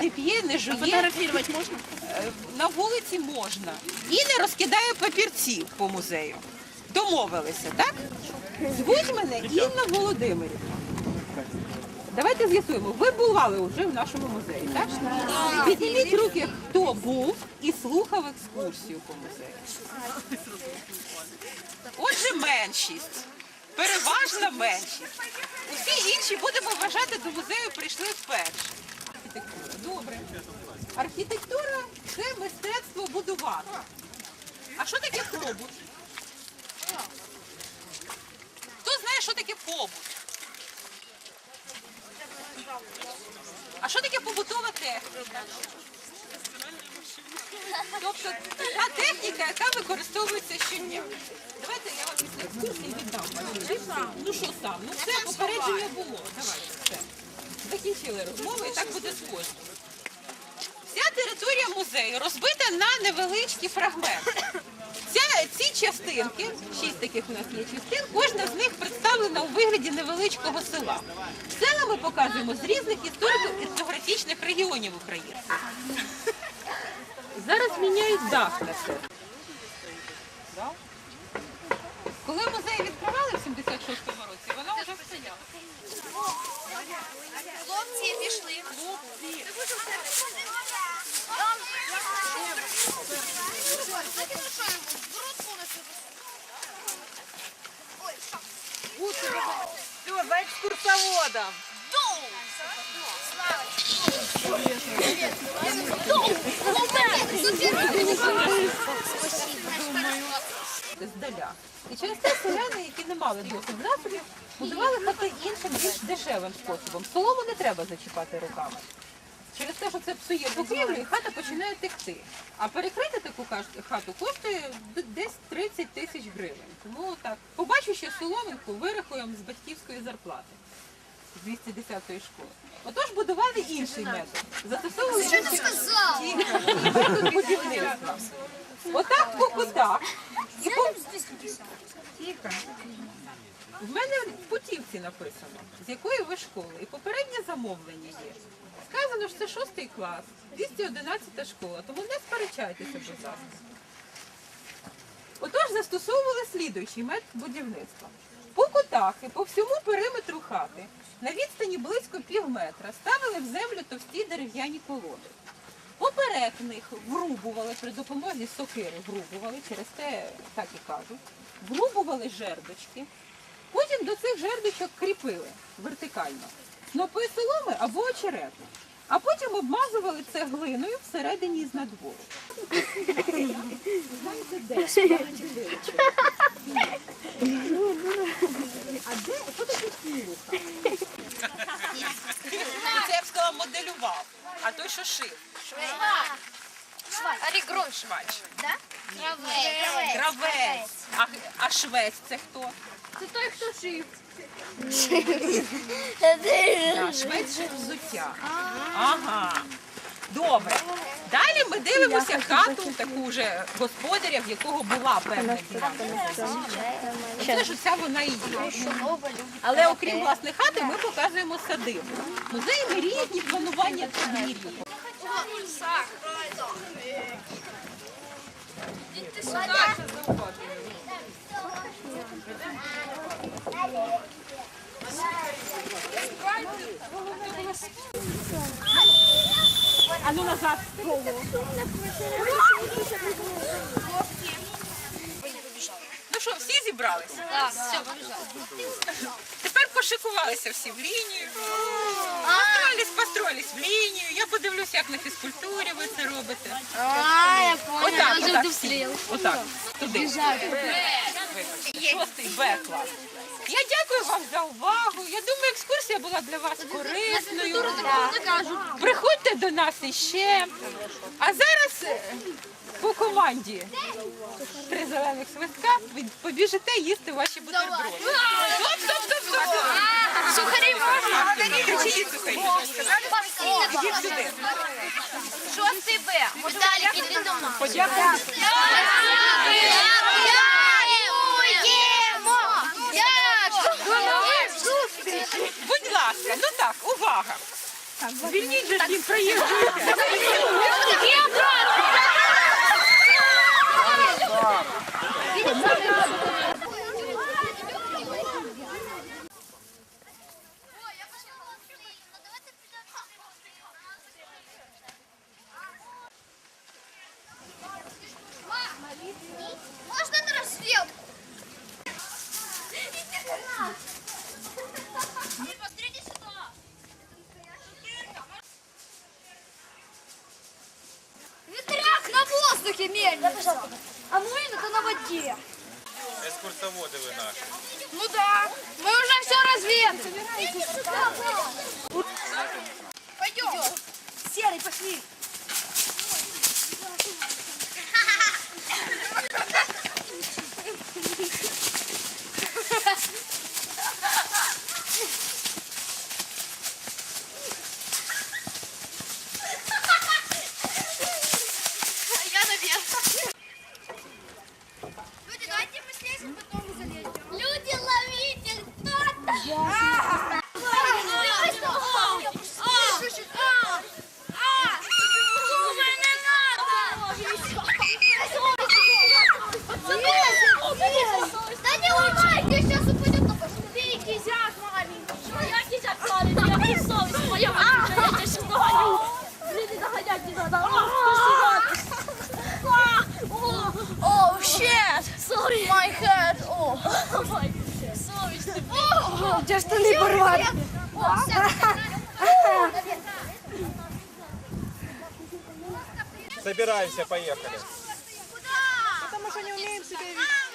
не п'є, не жує. Фотографировать можно? Е, На вулиці можна. І не розкидає папірців по музею. Домовилися, так? Звуть мене Інна Володимирівна. Давайте з'ясуємо. Ви бували вже в нашому музеї, так? Підніміть руки, хто був і слухав екскурсію по музею. Отже, меншість. Переважна меншість. Усі інші будемо вважати до музею прийшли вперше. Архітектура. Добре. Архітектура це мистецтво будувати. А що таке побут? Хто знає, що таке побут? А що таке побутова техніка? Тобто та техніка, яка використовується щодня. Давайте я вам після екскурсії віддам. Ну що сам? Ну все, попередження було. Давайте. Закінчили розмову і так буде з кожним. Вся територія музею розбита на невеличкі фрагменти. Ця, ці частинки, шість таких у нас є частин, кожна з них представлена у вигляді невеличкого села. Села ми показуємо з різних історико-етнографічних регіонів України. Зараз міняють дах на це. Коли музей відкривали в 76-му році, вона вже стояла. Хлопці пішли. Все, за экскурсоводом. І через те селяни, які не мали досить засобів, будували хати іншим більш дешевим способом. Солому не треба зачіпати руками. Через те, що це псує покрівлю, і хата починає текти. А перекрити таку хату коштує десь 30 тисяч гривень. Тому так, побачу ще соломинку, вирахуємо з батьківської зарплати з 210-ї школи. Отож будували інший метод. Застосовували сказав? і- і метод будівництва. Отак по кутах. І по... В мене в путівці написано, з якої ви школи. І попереднє замовлення є. Сказано, що це шостий клас, 211 школа, тому не сперечайтеся, будь ласка. Отож застосовували слідуючий метод будівництва. По кутах і по всьому периметру хати на відстані близько пів метра ставили в землю товсті дерев'яні колоди. Поперек них врубували при допомозі сокири, врубували, через те так і кажуть, врубували жердочки. Потім до цих жердочок кріпили вертикально снопи соломи або очерету. А потім обмазували це глиною всередині і з надвору. Знаєте, де? А де? Що таке кілуха? Це я б сказала моделював, а той, що шив. Орігрон. Швач. А, а швець це хто? Це той, хто шив. Швець шив взуття. Ага. Добре. Далі ми дивимося хату, таку вже господаря, в якого була певна ділянка. Це ж уся вона і є. Але окрім власне хати, ми показуємо садибу. Музеї різні планування подвір'я. А ну назад. Ну що, всі зібралися? Так, все, побіжали. Тепер пошикувалися всі в лінію. Построїлись, построїлись в лінію. Я подивлюся, як на фізкультурі ви це робите. А, я Отак, отак. вдовстріл. Отак, туди. Шостий Б клас. Я дякую вам за увагу. Я думаю, екскурсія була для вас корисною. Приходьте до нас іще. А зараз е, по команді три зелених свистка ви побіжите їсти ваші бутерброди. Стоп, стоп, стоп, стоп. Сухарі можна? Чиї сухарі? Ідіть сюди. Шостий Б. Подякуйте. Дякуємо! Будь ласка, ну так, увага. Звільніть же їм проїжджуйте. Можно А млин это на воде. Екскурсоводи ви наші. Ну да, мы уже все разведали. Пойдем. Серый, пошли. Де штани порвати? Собираемся, поехали. Потому что не умеем себя себе